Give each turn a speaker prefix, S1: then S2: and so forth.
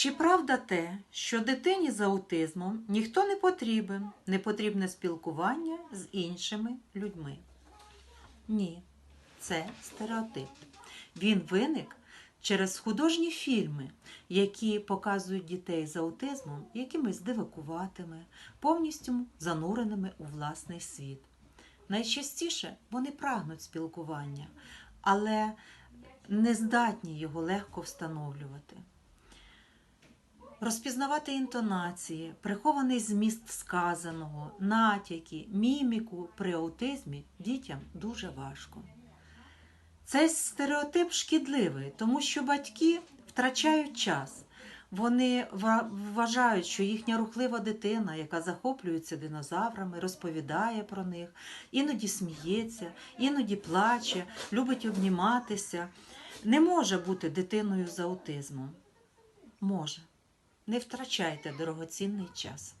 S1: Чи правда те, що дитині з аутизмом ніхто не потрібен, не потрібне спілкування з іншими людьми? Ні, це стереотип. Він виник через художні фільми, які показують дітей з аутизмом якимись дивакуватими, повністю зануреними у власний світ. Найчастіше вони прагнуть спілкування, але не здатні його легко встановлювати. Розпізнавати інтонації, прихований зміст сказаного, натяки, міміку при аутизмі дітям дуже важко. Цей стереотип шкідливий, тому що батьки втрачають час. Вони вважають, що їхня рухлива дитина, яка захоплюється динозаврами, розповідає про них, іноді сміється, іноді плаче, любить обніматися, не може бути дитиною з аутизмом. Може. Не втрачайте дорогоцінний час.